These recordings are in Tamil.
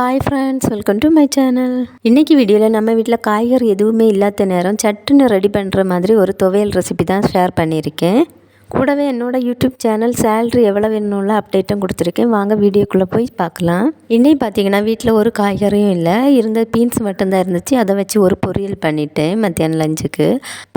Hi friends welcome to my channel இன்றைக்கி வீடியோவில் நம்ம வீட்டில் காய்கறி எதுவுமே இல்லாத நேரம் சட்டுன்னு ரெடி பண்ணுற மாதிரி ஒரு துவையல் ரெசிபி தான் ஷேர் பண்ணியிருக்கேன். கூடவே என்னோடய யூடியூப் சேனல் சேல்ரி எவ்வளோ வேணும்ல அப்டேட்டும் கொடுத்துருக்கேன். வாங்க வீடியோக்குள்ளே போய் பார்க்கலாம். இன்னைக்கு பார்த்தீங்கன்னா வீட்டில் ஒரு காய்கறியும் இல்லை இருந்த பீன்ஸ் மட்டும்தான் இருந்துச்சு. அதை வச்சு ஒரு பொரியல் பண்ணிட்டேன் மத்தியானம் லஞ்சுக்கு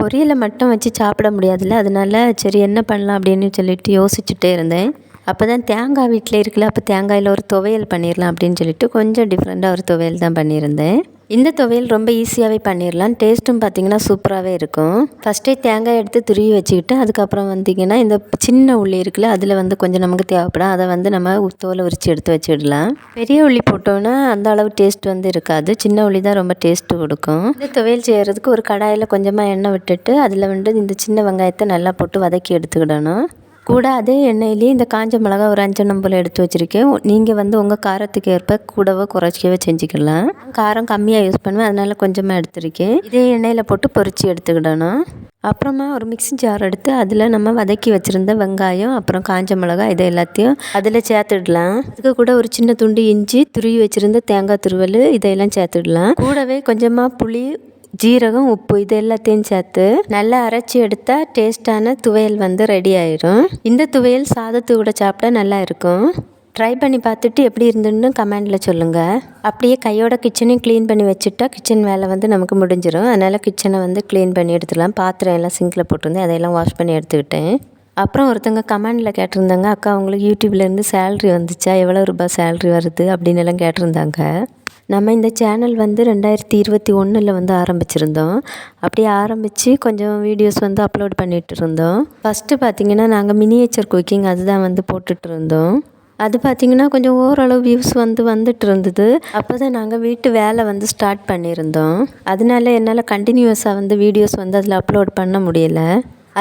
பொரியலை மட்டும் வச்சு சாப்பிட முடியாதுல்ல அதனால சரி என்ன பண்ணலாம் அப்படின்னு சொல்லிட்டு யோசிச்சுட்டே இருந்தேன். அப்போ தான் தேங்காய் வீட்டில் இருக்குல்ல அப்போ தேங்காயில் ஒரு துவையல் பண்ணிடலாம் அப்படின்னு சொல்லிட்டு கொஞ்சம் டிஃப்ரெண்ட்டாக ஒரு துவையல் தான் பண்ணியிருந்தேன். இந்த துவையல் ரொம்ப ஈஸியாகவே பண்ணிடலாம் டேஸ்ட்டும் பார்த்திங்கன்னா சூப்பராகவே இருக்கும். ஃபஸ்ட்டே தேங்காய் எடுத்து துருவி வச்சுக்கிட்டு அதுக்கப்புறம் வந்திங்கன்னா இந்த சின்ன உள்ளி இருக்குல்ல அதில் வந்து கொஞ்சம் நமக்கு தேவைப்படும். அதை வந்து நம்ம தோலை உரித்து எடுத்து வச்சுடலாம். பெரிய உள்ளி போட்டோன்னா அந்த அளவு டேஸ்ட் வந்து இருக்காது. சின்ன உள்ளி தான் ரொம்ப டேஸ்ட்டு கொடுக்கும். இந்த துவையல் செய்கிறதுக்கு ஒரு கடாயில் கொஞ்சமாக எண்ணெய் விட்டுட்டு அதில் வந்து இந்த சின்ன வெங்காயத்தை நல்லா போட்டு வதக்கி எடுத்துக்கிடணும். கூட அதே எண்ணெயிலேயே இந்த காஞ்ச மிளகா ஒரு அஞ்சு நம்பளை எடுத்து வச்சுருக்கேன். நீங்கள் வந்து உங்கள் காரத்துக்கு ஏற்ப கூடவோ குறைச்சிக்கவே செஞ்சுக்கலாம். காரம் கம்மியாக யூஸ் பண்ணுவேன் அதனால் கொஞ்சமாக எடுத்துருக்கேன். இதே எண்ணெயில் போட்டு பொறிச்சு எடுத்துக்கிடணும். அப்புறமா ஒரு மிக்சி ஜார் எடுத்து அதில் நம்ம வதக்கி வச்சுருந்த வெங்காயம் அப்புறம் காஞ்ச மிளகா இதை எல்லாத்தையும் அதில் சேர்த்துடலாம். அதுக்கு கூட ஒரு சின்ன துண்டு இஞ்சி துருவி வச்சுருந்த தேங்காய் துருவல் இதையெல்லாம் சேர்த்துடலாம். கூடவே கொஞ்சமாக புளி ஜீரகம் உப்பு இது எல்லாத்தையும் சேர்த்து நல்லா அரைச்சி எடுத்தால் டேஸ்டான துவையல் வந்து ரெடி ஆயிடும் இந்த துவையல் சாதத்து கூட சாப்பிட்டா நல்லா இருக்கும். ட்ரை பண்ணி பார்த்துட்டு எப்படி இருந்துன்னு கமெண்டில் சொல்லுங்கள் அப்படியே கையோட கிச்சனையும் க்ளீன் பண்ணி வச்சுட்டா கிச்சன் வேலை வந்து நமக்கு முடிஞ்சிடும் அதனால் கிச்சனை வந்து க்ளீன் பண்ணி எடுத்துக்கலாம் பாத்திரம் எல்லாம் சிங்கில் போட்டிருந்தேன். அதையெல்லாம் வாஷ் பண்ணி எடுத்துக்கிட்டேன். அப்புறம் ஒருத்தங்க கமெண்டில் கேட்டிருந்தாங்க அக்கா அவங்களுக்கு யூடியூப்லேருந்து சேல்ரி வந்துச்சா? எவ்வளோ ரூபாய் சேல்ரி வருது? அப்படின்னு எல்லாம் கேட்டிருந்தாங்க. நம்ம இந்த சேனல் வந்து ரெண்டாயிரத்தி இருபத்தி ஒன்றில் வந்து ஆரம்பிச்சிருந்தோம். அப்படி ஆரம்பித்து கொஞ்சம் வீடியோஸ் வந்து அப்லோட் பண்ணிகிட்டு இருந்தோம் ஃபஸ்ட்டு பார்த்திங்கன்னா நாங்கள் மினியேச்சர் குக்கிங் அதுதான் வந்து போட்டுட்டு இருந்தோம் அது பார்த்திங்கன்னா கொஞ்சம் ஓரளவு வியூஸ் வந்து வந்துட்டு இருந்தது அப்போ தான் நாங்கள் வீட்டு வேலை வந்து ஸ்டார்ட் பண்ணியிருந்தோம். அதனால என்னால் கண்டினியூஸாக வந்து வீடியோஸ் வந்து அதில் அப்லோட் பண்ண முடியலை.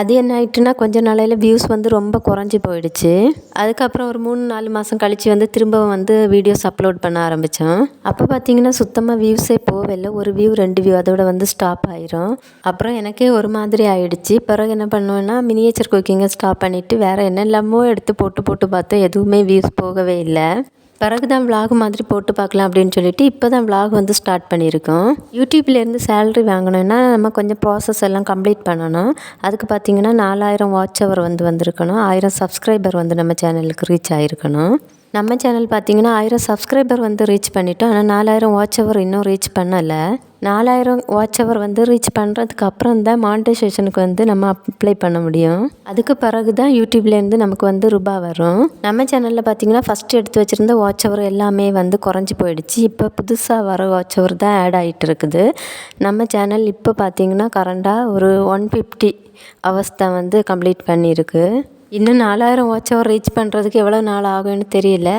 அது என்ன ஆயிட்டுனா கொஞ்ச நாளையில் வியூஸ் வந்து ரொம்ப குறைஞ்சி போயிடுச்சு. அதுக்கப்புறம் ஒரு மூணு நாலு மாதம் கழித்து வந்து திரும்பவும் வந்து வீடியோஸ் அப்லோட் பண்ண ஆரம்பித்தோம் அப்போ பார்த்தீங்கன்னா சுத்தமாக வியூஸே போகவில்லை ஒரு வியூ ரெண்டு வியூ அதோட வந்து ஸ்டாப் ஆயிரும். அப்புறம் எனக்கே ஒரு மாதிரி ஆயிடுச்சு. பிறகு என்ன பண்ணுவேன்னா மினியேச்சர் குக்கிங்கை ஸ்டாப் பண்ணிவிட்டு வேறு என்னெல்லாமோ எடுத்து போட்டு போட்டு பார்த்தேன் எதுவுமே வியூஸ் போகவே இல்லை. பிறகு தான் விலாக் மாதிரி போட்டு பார்க்கலாம் அப்படின்னு சொல்லிட்டு இப்போ தான் விலாக் வந்து ஸ்டார்ட் பண்ணியிருக்கோம். யூடியூப்லேருந்து சேலரி வாங்கணும்னா நம்ம கொஞ்சம் ப்ராசஸ் எல்லாம் கம்ப்ளீட் பண்ணணும். அதுக்கு பார்த்திங்கன்னா நாலாயிரம் வாட்ச் அவர் வந்து வந்திருக்கணும். ஆயிரம் சப்ஸ்கிரைபர் வந்து நம்ம சேனலுக்கு ரீச் ஆகிருக்கணும் நம்ம சேனல் பார்த்திங்கன்னா ஆயிரம் சப்ஸ்கிரைபர் வந்து ரீச் பண்ணிட்டோம். ஆனால் நாலாயிரம் வாட்ச் அவர் இன்னும் ரீச் பண்ணலை. நாலாயிரம் வாட்ச் அவர் வந்து ரீச் பண்ணுறதுக்கு அப்புறம் தான் மானிட்டைசேஷனுக்கு வந்து நம்ம அப்ளை பண்ண முடியும். அதுக்கு பிறகு தான் யூடியூப்லேருந்து நமக்கு வந்து ரூபா வரும். நம்ம சேனலில் பார்த்தீங்கன்னா ஃபஸ்ட்டு எடுத்து வச்சுருந்த வாட்ச் அவர் எல்லாமே வந்து குறைஞ்சி போயிடுச்சு. இப்போ புதுசாக வர வாட்ச் அவர் தான் ஆட் ஆகிட்டு இருக்குது. நம்ம சேனல் இப்போ பார்த்தீங்கன்னா கரண்டாக ஒரு ஒன் ஃபிஃப்டி அவர்ஸ் தான் வந்து கம்ப்ளீட் பண்ணியிருக்கு. இன்னும் நாலாயிரம் வாட்ச் அவர் ரீச் பண்ணுறதுக்கு எவ்வளோ நாள் ஆகும்னு தெரியல.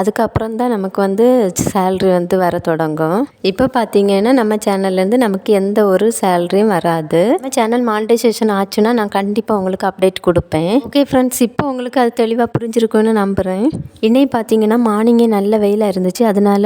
அதுக்கப்புறம் தான் நமக்கு வந்து சேல்ரி வந்து வர தொடங்கும். இப்போ பார்த்தீங்கன்னா நம்ம சேனல்லேருந்து நமக்கு எந்த ஒரு சேல்ரியும் வராது. நம்ம சேனல் மானிட்டைசேஷன் ஆச்சுன்னா நான் கண்டிப்பாக உங்களுக்கு அப்டேட் கொடுப்பேன். ஓகே ஃப்ரெண்ட்ஸ் இப்போ உங்களுக்கு அது தெளிவாக புரிஞ்சிருக்கும்னு நம்புகிறேன் இன்னைக்கு பார்த்தீங்கன்னா மார்னிங்கே நல்ல வெயிலாக இருந்துச்சு. அதனால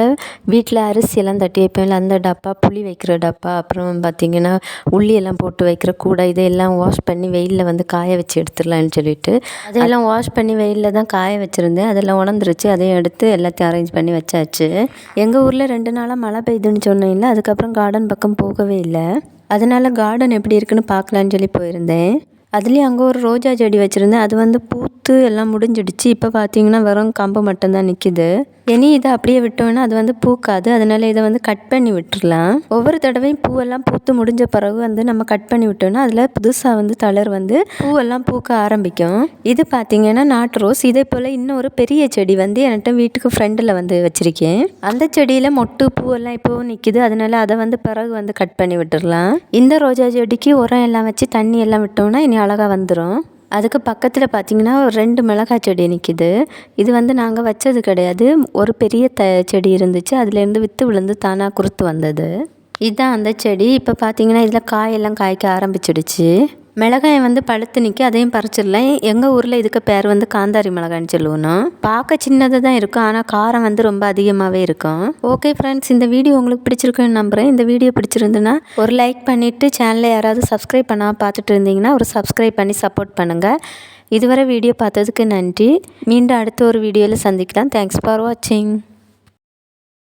வீட்டில் அரிசி எல்லாம் தட்டி வைப்பேன். அந்த டப்பா புளி வைக்கிற டப்பா அப்புறம் பார்த்தீங்கன்னா உள்ளி எல்லாம் போட்டு வைக்கிற கூடை இதையெல்லாம் வாஷ் பண்ணி வெயிலில் வந்து காய வச்சு எடுத்துடலான்னு சொல்லிட்டு அதையெல்லாம் வாஷ் பண்ணி வெயிலில் தான் காய வச்சுருந்தேன். அதெல்லாம் உணர்ந்துருச்சு. அதையும் எடுத்து எல்லாத்தையும் அரேஞ்ச் பண்ணி வச்சாச்சு. எங்கள் ஊரில் ரெண்டு நாளாக மழை பெய்யுதுன்னு சொன்னேன்ல. அதுக்கப்புறம் கார்டன் பக்கம் போகவே இல்லை. அதனால் கார்டன் எப்படி இருக்குன்னு பார்க்கலான்னு சொல்லி போயிருந்தேன். அதுலேயும் அங்கே ஒரு ரோஜா செடி வச்சுருந்தேன். அது வந்து பூத்து எல்லாம் முடிஞ்சிடுச்சு. இப்போ பார்த்தீங்கன்னா வெறும் கம்பு மட்டும்தான் நிற்கிது இனி இதை அப்படியே விட்டோம்னா அது வந்து பூக்காது. அதனால இதை வந்து கட் பண்ணி விட்டுடலாம் ஒவ்வொரு தடவையும் பூவெல்லாம் பூத்து முடிஞ்ச பிறகு வந்து நம்ம கட் பண்ணி விட்டோம்னா அதில் புதுசாக வந்து தளர் வந்து பூவெல்லாம் பூக்க ஆரம்பிக்கும். இது பார்த்தீங்கன்னா நாட்டு ரோஸ். இதே போல் இன்னொரு பெரிய செடி வந்து என்கிட்ட வீட்டுக்கு ஃப்ரெண்டில் வந்து வச்சுருக்கேன். அந்த செடியில் மொட்டு பூவெல்லாம் இப்போவும் நிற்கிது அதனால அதை வந்து பிறகு வந்து கட் பண்ணி விட்டுடலாம் இந்த ரோஜா செடிக்கு உரம் எல்லாம் வச்சு தண்ணி எல்லாம் விட்டோம்னா இனி அழகாக வந்துடும் அதுக்கு பக்கத்தில் பார்த்தீங்கன்னா ஒரு ரெண்டு மிளகாய் செடி நிற்கிது இது வந்து நாங்கள் வச்சது கிடையாது. ஒரு பெரிய த செடி இருந்துச்சு. அதுலேருந்து விற்று விழுந்து தானாக குறுத்து வந்தது. இதுதான் அந்த செடி. இப்போ பார்த்தீங்கன்னா இதில் காயெல்லாம் காய்க்க ஆரம்பிச்சிடுச்சு. மிளகாயை வந்து பழுத்து நிற்க அதையும் பறிச்சிடலாம் எங்கள் ஊரில் இதுக்கு பேர் வந்து காந்தாரி மிளகான்னு சொல்லுவோம். பார்க்க சின்னதாக தான் இருக்கும் ஆனால் காரம் வந்து ரொம்ப அதிகமாகவே இருக்கும். ஓகே ஃப்ரெண்ட்ஸ் இந்த வீடியோ உங்களுக்கு பிடிச்சிருக்குன்னு நம்புகிறேன் இந்த வீடியோ பிடிச்சிருந்துன்னா ஒரு லைக் பண்ணிவிட்டு சேனலை யாராவது சப்ஸ்கிரைப் பண்ணாமல் பார்த்துட்டு இருந்தீங்கன்னா ஒரு சப்ஸ்கிரைப் பண்ணி சப்போர்ட் பண்ணுங்கள் இதுவரை வீடியோ பார்த்ததுக்கு நன்றி. மீண்டும் அடுத்த ஒரு வீடியோவில் சந்திக்கலாம். தேங்க்ஸ் ஃபார் வாட்சிங்